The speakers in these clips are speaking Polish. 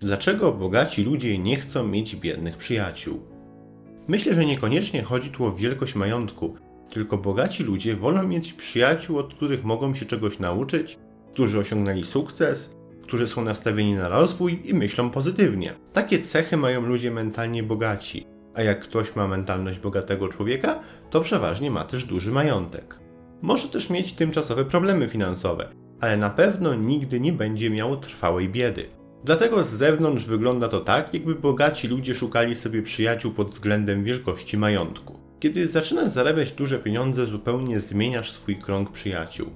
Dlaczego bogaci ludzie nie chcą mieć biednych przyjaciół? Myślę, że niekoniecznie chodzi tu o wielkość majątku, tylko bogaci ludzie wolą mieć przyjaciół, od których mogą się czegoś nauczyć, którzy osiągnęli sukces, którzy są nastawieni na rozwój i myślą pozytywnie. Takie cechy mają ludzie mentalnie bogaci, a jak ktoś ma mentalność bogatego człowieka, to przeważnie ma też duży majątek. Może też mieć tymczasowe problemy finansowe, ale na pewno nigdy nie będzie miał trwałej biedy. Dlatego z zewnątrz wygląda to tak, jakby bogaci ludzie szukali sobie przyjaciół pod względem wielkości majątku. Kiedy zaczynasz zarabiać duże pieniądze, zupełnie zmieniasz swój krąg przyjaciół.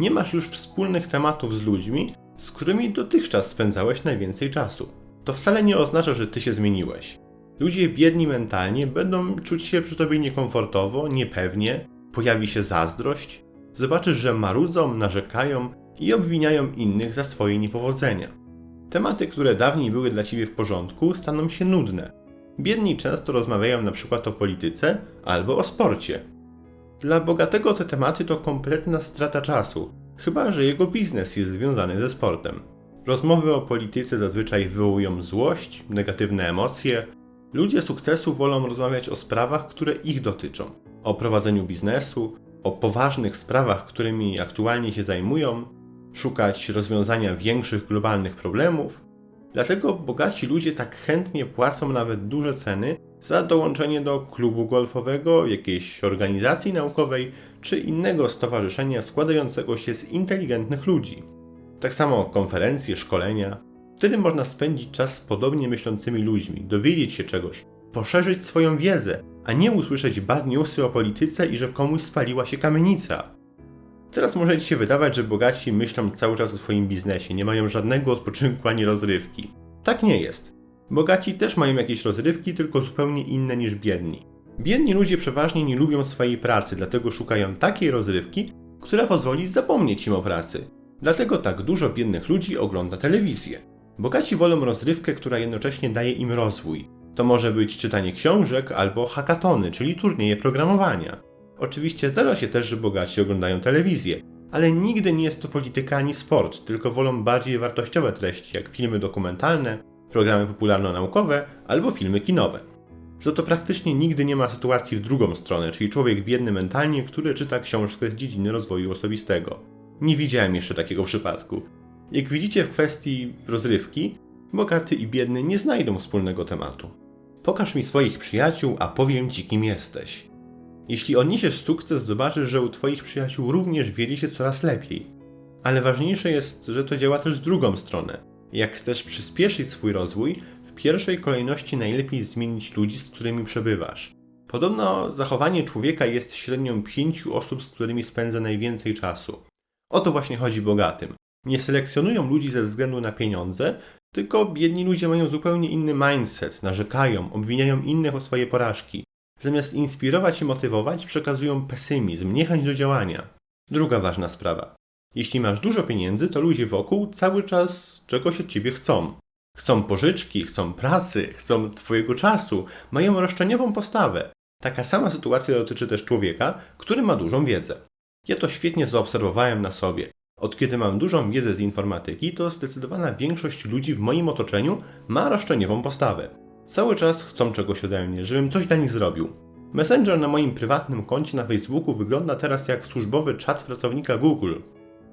Nie masz już wspólnych tematów z ludźmi, z którymi dotychczas spędzałeś najwięcej czasu. To wcale nie oznacza, że ty się zmieniłeś. Ludzie biedni mentalnie będą czuć się przy tobie niekomfortowo, niepewnie, pojawi się zazdrość, zobaczysz, że marudzą, narzekają i obwiniają innych za swoje niepowodzenia. Tematy, które dawniej były dla ciebie w porządku, staną się nudne. Biedni często rozmawiają na przykład o polityce albo o sporcie. Dla bogatego te tematy to kompletna strata czasu, chyba że jego biznes jest związany ze sportem. Rozmowy o polityce zazwyczaj wywołują złość, negatywne emocje. Ludzie sukcesu wolą rozmawiać o sprawach, które ich dotyczą, o prowadzeniu biznesu, o poważnych sprawach, którymi aktualnie się zajmują, szukać rozwiązania większych globalnych problemów. Dlatego bogaci ludzie tak chętnie płacą nawet duże ceny za dołączenie do klubu golfowego, jakiejś organizacji naukowej czy innego stowarzyszenia składającego się z inteligentnych ludzi. Tak samo konferencje, szkolenia. Wtedy można spędzić czas z podobnie myślącymi ludźmi, dowiedzieć się czegoś, poszerzyć swoją wiedzę, a nie usłyszeć bad newsy o polityce i że komuś spaliła się kamienica. Teraz może ci się wydawać, że bogaci myślą cały czas o swoim biznesie, nie mają żadnego odpoczynku ani rozrywki. Tak nie jest. Bogaci też mają jakieś rozrywki, tylko zupełnie inne niż biedni. Biedni ludzie przeważnie nie lubią swojej pracy, dlatego szukają takiej rozrywki, która pozwoli zapomnieć im o pracy. Dlatego tak dużo biednych ludzi ogląda telewizję. Bogaci wolą rozrywkę, która jednocześnie daje im rozwój. To może być czytanie książek albo hackatony, czyli turnieje programowania. Oczywiście zdarza się też, że bogaci oglądają telewizję, ale nigdy nie jest to polityka ani sport, tylko wolą bardziej wartościowe treści, jak filmy dokumentalne, programy popularno-naukowe albo filmy kinowe. Za to praktycznie nigdy nie ma sytuacji w drugą stronę, czyli człowiek biedny mentalnie, który czyta książkę z dziedziny rozwoju osobistego. Nie widziałem jeszcze takiego przypadku. Jak widzicie w kwestii rozrywki, bogaty i biedny nie znajdą wspólnego tematu. Pokaż mi swoich przyjaciół, a powiem ci kim jesteś. Jeśli odniesiesz sukces, zobaczysz, że u Twoich przyjaciół również wiedzie się coraz lepiej. Ale ważniejsze jest, że to działa też w drugą stronę. Jak chcesz przyspieszyć swój rozwój, w pierwszej kolejności najlepiej zmienić ludzi, z którymi przebywasz. Podobno zachowanie człowieka jest średnią pięciu osób, z którymi spędza najwięcej czasu. O to właśnie chodzi bogatym. Nie selekcjonują ludzi ze względu na pieniądze, tylko biedni ludzie mają zupełnie inny mindset, narzekają, obwiniają innych o swoje porażki. Zamiast inspirować i motywować, przekazują pesymizm, niechęć do działania. Druga ważna sprawa. Jeśli masz dużo pieniędzy, to ludzie wokół cały czas czegoś od ciebie chcą. Chcą pożyczki, chcą pracy, chcą twojego czasu, mają roszczeniową postawę. Taka sama sytuacja dotyczy też człowieka, który ma dużą wiedzę. Ja to świetnie zaobserwowałem na sobie. Od kiedy mam dużą wiedzę z informatyki, to zdecydowana większość ludzi w moim otoczeniu ma roszczeniową postawę. Cały czas chcą czegoś ode mnie, żebym coś dla nich zrobił. Messenger na moim prywatnym koncie na Facebooku wygląda teraz jak służbowy czat pracownika Google.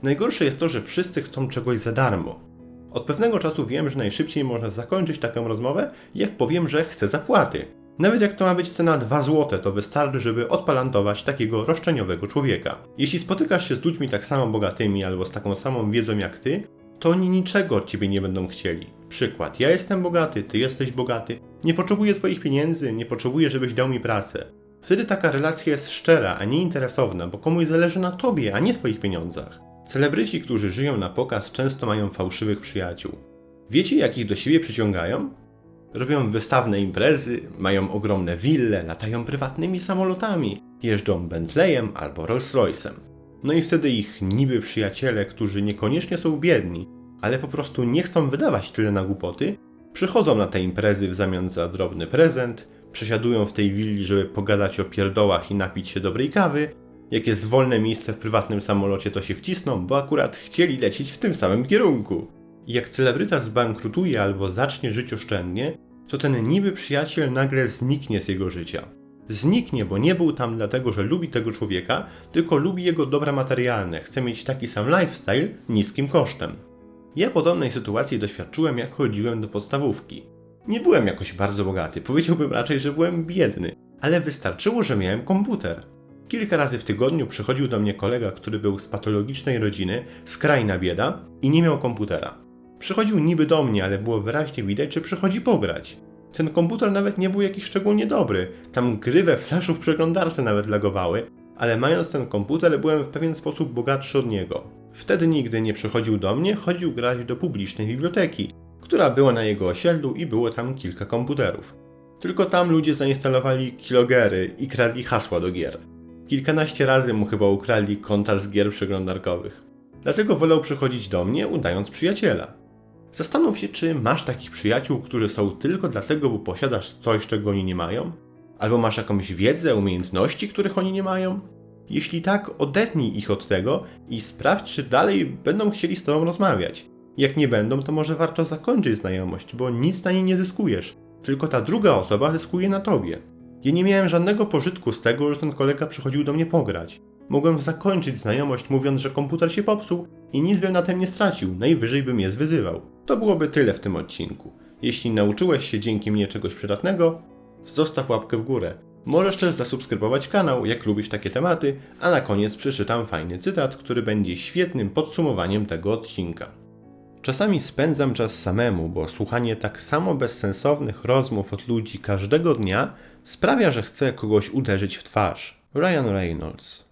Najgorsze jest to, że wszyscy chcą czegoś za darmo. Od pewnego czasu wiem, że najszybciej można zakończyć taką rozmowę, jak powiem, że chcę zapłaty. Nawet jak to ma być cena 2 zł, to wystarczy, żeby odpalantować takiego roszczeniowego człowieka. Jeśli spotykasz się z ludźmi tak samo bogatymi albo z taką samą wiedzą jak ty, to oni niczego od ciebie nie będą chcieli. Przykład: ja jestem bogaty, ty jesteś bogaty, nie potrzebuję twoich pieniędzy, nie potrzebuję, żebyś dał mi pracę. Wtedy taka relacja jest szczera, a nie interesowna, bo komuś zależy na tobie, a nie twoich pieniądzach. Celebryci, którzy żyją na pokaz, często mają fałszywych przyjaciół. Wiecie, jak ich do siebie przyciągają? Robią wystawne imprezy, mają ogromne wille, latają prywatnymi samolotami, jeżdżą Bentleyem albo Rolls-Royce'em. No i wtedy ich niby przyjaciele, którzy niekoniecznie są biedni, ale po prostu nie chcą wydawać tyle na głupoty, przychodzą na te imprezy w zamian za drobny prezent, przesiadują w tej willi, żeby pogadać o pierdołach i napić się dobrej kawy. Jak jest wolne miejsce w prywatnym samolocie, to się wcisną, bo akurat chcieli lecieć w tym samym kierunku. I jak celebryta zbankrutuje albo zacznie żyć oszczędnie, to ten niby przyjaciel nagle zniknie z jego życia. Zniknie, bo nie był tam dlatego, że lubi tego człowieka, tylko lubi jego dobra materialne, chce mieć taki sam lifestyle niskim kosztem. Ja podobnej sytuacji doświadczyłem, jak chodziłem do podstawówki. Nie byłem jakoś bardzo bogaty, powiedziałbym raczej, że byłem biedny, ale wystarczyło, że miałem komputer. Kilka razy w tygodniu przychodził do mnie kolega, który był z patologicznej rodziny, skrajna bieda i nie miał komputera. Przychodził niby do mnie, ale było wyraźnie widać, że przychodzi pograć. Ten komputer nawet nie był jakiś szczególnie dobry, tam gry we flashu w przeglądarce nawet lagowały, ale mając ten komputer byłem w pewien sposób bogatszy od niego. Wtedy nigdy nie przychodził do mnie, chodził grać do publicznej biblioteki, która była na jego osiedlu i było tam kilka komputerów. Tylko tam ludzie zainstalowali kilogery i kradli hasła do gier. Kilkanaście razy mu chyba ukradli konta z gier przeglądarkowych. Dlatego wolał przychodzić do mnie, udając przyjaciela. Zastanów się, czy masz takich przyjaciół, którzy są tylko dlatego, bo posiadasz coś, czego oni nie mają? Albo masz jakąś wiedzę, umiejętności, których oni nie mają? Jeśli tak, odetnij ich od tego i sprawdź, czy dalej będą chcieli z tobą rozmawiać. Jak nie będą, to może warto zakończyć znajomość, bo nic na niej nie zyskujesz, tylko ta druga osoba zyskuje na tobie. Ja nie miałem żadnego pożytku z tego, że ten kolega przychodził do mnie pograć. Mogłem zakończyć znajomość mówiąc, że komputer się popsuł i nic bym na tym nie stracił, najwyżej bym je zwyzywał. To byłoby tyle w tym odcinku. Jeśli nauczyłeś się dzięki mnie czegoś przydatnego, zostaw łapkę w górę. Możesz też zasubskrybować kanał, jak lubisz takie tematy, a na koniec przeczytam fajny cytat, który będzie świetnym podsumowaniem tego odcinka. Czasami spędzam czas samemu, bo słuchanie tak samo bezsensownych rozmów od ludzi każdego dnia sprawia, że chcę kogoś uderzyć w twarz. Ryan Reynolds